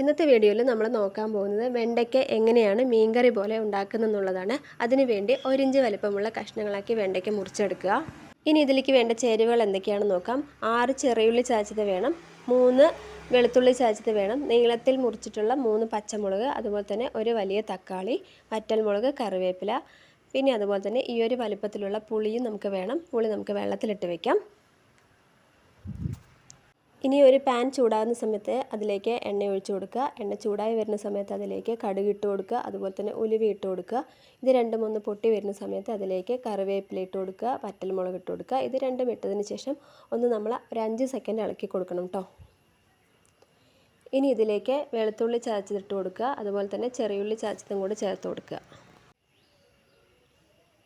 ഇന്നത്തെ വീഡിയോയിൽ നമ്മൾ നോക്കാൻ പോകുന്നത് വെണ്ടയ്ക്ക എങ്ങനെയാണ് മീൻകറി പോലെ ഉണ്ടാക്കുന്നതെന്നുള്ളതാണ്. അതിനു വേണ്ടി ഒരിഞ്ച് വലിപ്പമുള്ള കഷ്ണങ്ങളാക്കി വെണ്ടയ്ക്ക മുറിച്ചെടുക്കുക. ഇനി ഇതിലേക്ക് വേണ്ട ചേരുവകൾ എന്തൊക്കെയാണെന്ന് നോക്കാം. ആറ് ചെറിയുള്ളി ചാച്ചത് വേണം. മൂന്ന് വെളുത്തുള്ളി ചാച്ചത് വേണം. നീളത്തിൽ മുറിച്ചിട്ടുള്ള മൂന്ന് പച്ചമുളക് അതുപോലെ തന്നെ ഒരു വലിയ തക്കാളി വറ്റൽമുളക് കറിവേപ്പില. പിന്നെ അതുപോലെ തന്നെ ഈ ഒരു വലിപ്പത്തിലുള്ള പുളിയും നമുക്ക് വേണം. പുളി നമുക്ക് വെള്ളത്തിലിട്ട് വെക്കാം. ഇനി ഒരു പാൻ ചൂടാകുന്ന സമയത്ത് അതിലേക്ക് എണ്ണ ഒഴിച്ചു കൊടുക്കുക. എണ്ണ ചൂടായി വരുന്ന സമയത്ത് അതിലേക്ക് കടുക് ഇട്ട് കൊടുക്കുക. അതുപോലെ തന്നെ ഉലുവി ഇട്ട് കൊടുക്കുക. ഇത് രണ്ടും ഒന്ന് പൊട്ടി വരുന്ന സമയത്ത് അതിലേക്ക് കറിവേപ്പില ഇട്ട് കൊടുക്കുക. വറ്റൽമുളക് ഇട്ട് കൊടുക്കുക. ഇത് രണ്ടും ഇട്ടതിന് ശേഷം ഒന്ന് നമ്മൾ ഒരു അഞ്ച് സെക്കൻഡ് ഇളക്കി കൊടുക്കണം കേട്ടോ ഇനി ഇതിലേക്ക് വെളുത്തുള്ളി ചതച്ചിട്ട് കൊടുക്കുക. അതുപോലെ തന്നെ ചെറിയുള്ളി ചതച്ചതും കൂടി ചേർത്ത് കൊടുക്കുക.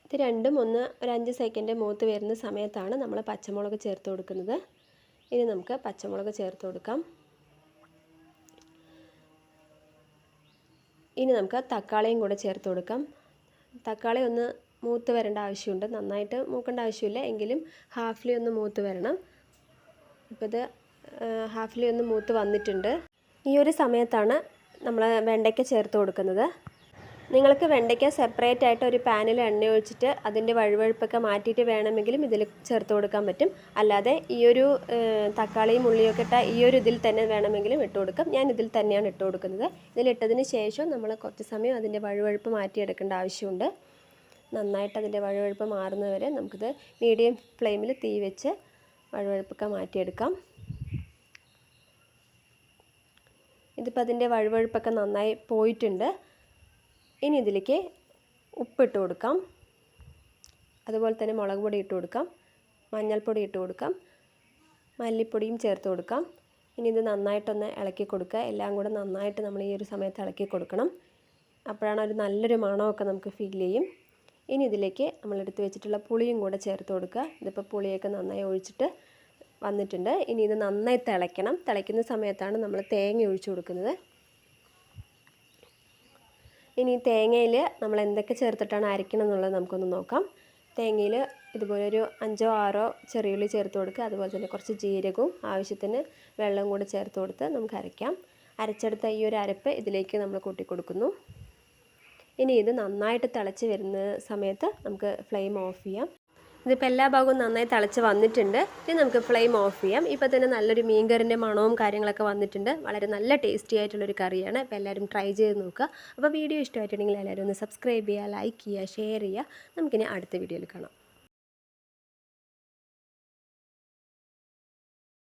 ഇത് രണ്ടും ഒന്ന് ഒരു അഞ്ച് സെക്കൻഡ് മൂത്ത് വരുന്ന സമയത്താണ് നമ്മൾ പച്ചമുളക് ചേർത്ത് കൊടുക്കുന്നത്. ഇനി നമുക്ക് പച്ചമുളക് ചേർത്ത് കൊടുക്കാം. ഇനി നമുക്ക് തക്കാളിയും കൂടെ ചേർത്ത് കൊടുക്കാം. തക്കാളി ഒന്ന് മൂത്ത് വരേണ്ട ആവശ്യമുണ്ട്. നന്നായിട്ട് മൂക്കേണ്ട ആവശ്യമില്ല. എങ്കിലും ഹാഫ്ലി ഒന്ന് മൂത്ത് വരണം. ഇപ്പോൾ ഇത് ഹാഫ്ലി ഒന്ന് മൂത്ത് വന്നിട്ടുണ്ട്. ഈ ഒരു സമയത്താണ് നമ്മൾ വെണ്ടയ്ക്ക ചേർത്ത് കൊടുക്കുന്നത്. നിങ്ങൾക്ക് വെണ്ടയ്ക്ക സെപ്പറേറ്റ് ആയിട്ട് ഒരു പാനിൽ എണ്ണ ഒഴിച്ചിട്ട് അതിന്റെ വഴുവഴുപ്പൊക്കെ മാറ്റിയിട്ട് വേണമെങ്കിലും ഇതിൽ ചേർത്ത് കൊടുക്കാൻ പറ്റും. അല്ലാതെ ഈ ഒരു തക്കാളിയും ഉള്ളിയൊക്കെ ഇട്ട ഈ ഒരു ഇതിൽ തന്നെ വേണമെങ്കിലും ഇട്ട് കൊടുക്കാം. ഞാൻ ഇതിൽ തന്നെയാണ് ഇട്ട് കൊടുക്കുന്നത്. ഇതിലിട്ടതിന് ശേഷം നമ്മൾ കുറച്ച് സമയം അതിന്റെ വഴുവഴുപ്പ് മാറ്റിയെടുക്കേണ്ട ആവശ്യമുണ്ട്. നന്നായിട്ട് അതിന്റെ വഴുവഴുപ്പ് മാറുന്നവരെ നമുക്കിത് മീഡിയം ഫ്ലെയിമിൽ തീ വെച്ച് വഴുവഴുപ്പൊക്കെ മാറ്റിയെടുക്കാം. ഇതിപ്പോൾ അതിന്റെ വഴുവഴുപ്പൊക്കെ നന്നായി പോയിട്ടുണ്ട്. ഇനി ഇതിലേക്ക് ഉപ്പിട്ട് കൊടുക്കാം. അതുപോലെ തന്നെ മുളക് പൊടി ഇട്ട് കൊടുക്കാം. മഞ്ഞൾപ്പൊടി ഇട്ട് കൊടുക്കാം. മല്ലിപ്പൊടിയും ചേർത്ത് കൊടുക്കാം. ഇനി ഇത് നന്നായിട്ടൊന്ന് ഇളക്കി കൊടുക്കുക. എല്ലാം കൂടെ നന്നായിട്ട് നമ്മൾ ഈ ഒരു സമയത്ത് ഇളക്കി കൊടുക്കണം. അപ്പോഴാണ് ഒരു നല്ലൊരു മണമൊക്കെ നമുക്ക് ഫീൽ ചെയ്യും. ഇനി ഇതിലേക്ക് നമ്മളെടുത്ത് വെച്ചിട്ടുള്ള പുളിയും കൂടെ ചേർത്ത് കൊടുക്കുക. ഇതിപ്പോൾ പുളിയൊക്കെ നന്നായി ഒഴിച്ചിട്ട് വന്നിട്ടുണ്ട്. ഇനി ഇത് നന്നായി തിളയ്ക്കണം. തിളയ്ക്കുന്ന സമയത്താണ് നമ്മൾ തേങ്ങ ഒഴിച്ചു കൊടുക്കുന്നത്. ഇനി തേങ്ങയിൽ നമ്മൾ എന്തൊക്കെ ചേർത്തിട്ടാണ് അരയ്ക്കണം എന്നുള്ളത് നമുക്കൊന്ന് നോക്കാം. തേങ്ങയിൽ ഇതുപോലെ ഒരു അഞ്ചോ ആറോ ചെറിയുള്ളി ചേർത്ത് കൊടുക്കുക. അതുപോലെ തന്നെ കുറച്ച് ജീരകവും ആവശ്യത്തിന് വെള്ളം കൂടി ചേർത്ത് കൊടുത്ത് നമുക്ക് അരയ്ക്കാം. അരച്ചെടുത്ത ഈ ഒരു അരപ്പ് ഇതിലേക്ക് നമ്മൾ കൂട്ടി കൊടുക്കുന്നു. ഇനി ഇത് നന്നായിട്ട് തിളച്ച് വരുന്ന സമയത്ത് നമുക്ക് ഫ്ലെയിം ഓഫ് ചെയ്യാം. ഇതിപ്പോൾ എല്ലാ ഭാഗവും നന്നായി തിളച്ച് വന്നിട്ടുണ്ട്. ഇനി നമുക്ക് ഫ്ലെയിം ഓഫ് ചെയ്യാം. ഇപ്പോൾ തന്നെ നല്ലൊരു മീൻകറിന്റെ മണവും കാര്യങ്ങളൊക്കെ വന്നിട്ടുണ്ട്. വളരെ നല്ല ടേസ്റ്റി ആയിട്ടുള്ളൊരു കറിയാണ്. അപ്പോൾ എല്ലാവരും ട്രൈ ചെയ്ത് നോക്കുക. അപ്പോൾ വീഡിയോ ഇഷ്ടമായിട്ടുണ്ടെങ്കിൽ എല്ലാവരും ഒന്ന് സബ്സ്ക്രൈബ് ചെയ്യുക ലൈക്ക് ചെയ്യുക ഷെയർ ചെയ്യുക. നമുക്കിനി അടുത്ത വീഡിയോയിൽ കാണാം.